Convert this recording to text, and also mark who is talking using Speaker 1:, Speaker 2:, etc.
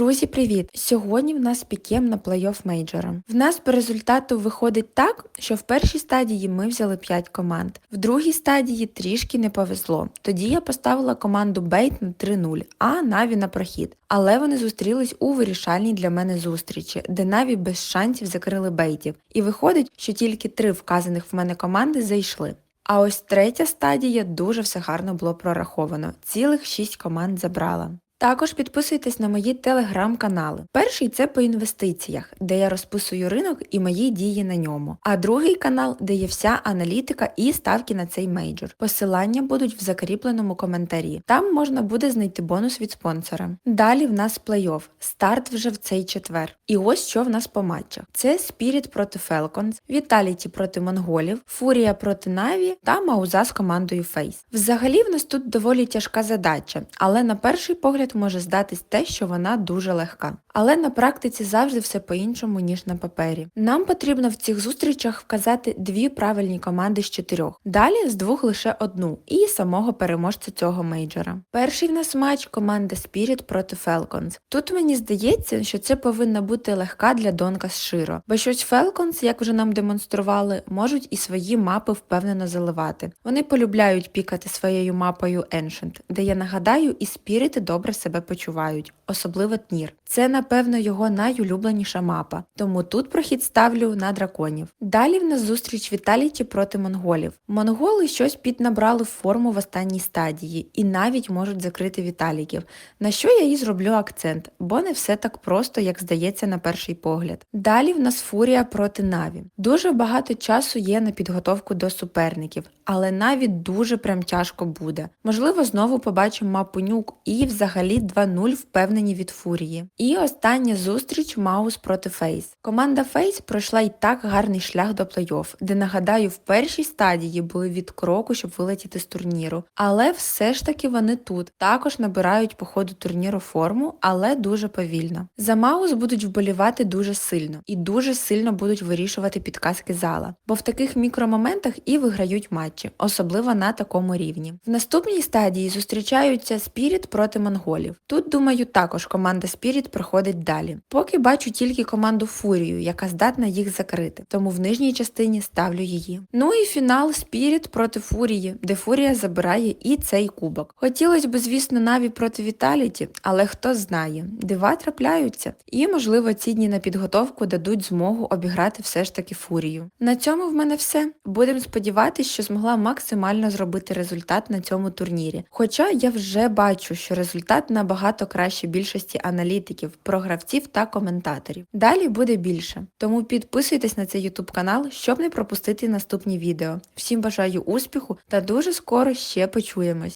Speaker 1: Друзі, привіт! Сьогодні в нас пікем на плей-офф мейджора. В нас по результату виходить так, що в першій стадії ми взяли 5 команд, в другій стадії трішки не повезло. Тоді я поставила команду Бейт на 3-0, а Наві на прохід. Але вони зустрілись у вирішальній для мене зустрічі, де Наві без шансів закрили бейтів. І виходить, що тільки три вказаних в мене команди зайшли. А ось третя стадія дуже все гарно було прораховано. Цілих 6 команд забрала. Також підписуйтесь на мої телеграм-канали. Перший це по інвестиціях, де я розписую ринок і мої дії на ньому. А другий канал, де є вся аналітика і ставки на цей мейджор. Посилання будуть в закріпленому коментарі. Там можна буде знайти бонус від спонсора. Далі в нас плей-офф. Старт вже в цей четвер. І ось що в нас по матчах: це Spirit проти Falcons, Vitality проти монголів, Фурія проти Наві та Мауза з командою Face. Взагалі в нас тут доволі тяжка задача, але на перший погляд може здатись те, що вона дуже легка. Але на практиці завжди все по-іншому, ніж на папері. Нам потрібно в цих зустрічах вказати дві правильні команди з чотирьох. Далі з двох лише одну і самого переможця цього мейджора. Перший в нас матч команда Spirit проти Falcons. Тут мені здається, що це повинна бути легка для Донка з Широ, бо щось Falcons, як вже нам демонстрували, можуть і свої мапи впевнено заливати. Вони полюбляють пікати своєю мапою Ancient, де я нагадаю, і спірити добре себе почувають, особливо Тнір. Це, напевно, його найулюбленіша мапа, тому тут прохід ставлю на драконів. Далі в нас зустріч Віталіті проти монголів. Монголи щось піднабрали форму в останній стадії і навіть можуть закрити Віталіків, на що я і зроблю акцент, бо не все так просто, як здається на перший погляд. Далі в нас фурія проти Наві. Дуже багато часу є на підготовку до суперників, але Наві дуже прям тяжко буде. Можливо, знову побачимо мапу нюк і взагалі 2-0 впевнені від фурії. І остання зустріч Маус проти Фейс. Команда Фейс пройшла й так гарний шлях до плей-офф, де нагадаю, в першій стадії були від кроку, щоб вилетіти з турніру. Але все ж таки вони тут. Також набирають по ходу турніру форму, але дуже повільно. За Маус будуть вболівати дуже сильно і дуже сильно будуть вирішувати підказки зала, бо в таких мікромоментах і виграють матчі, особливо на такому рівні. В наступній стадії зустрічаються Спіріт проти монголів. Тут, думаю, також команда Спіріт проходить далі. Поки бачу тільки команду Фурію, яка здатна їх закрити, тому в нижній частині ставлю її. Ну і фінал Спіріт проти Фурії, де Фурія забирає і цей кубок. Хотілося б, звісно, Наві проти Віталіті, але хто знає, дива трапляються. І, можливо, ці дні на підготовку дадуть змогу обіграти все ж таки Фурію. На цьому в мене все. Будемо сподіватися, що змогла максимально зробити результат на цьому турнірі. Хоча я вже бачу, що результат набагато краще більшості аналітиків, програвців та коментаторів. Далі буде більше. Тому підписуйтесь на цей YouTube канал, щоб не пропустити наступні відео. Всім бажаю успіху та дуже скоро ще почуємось.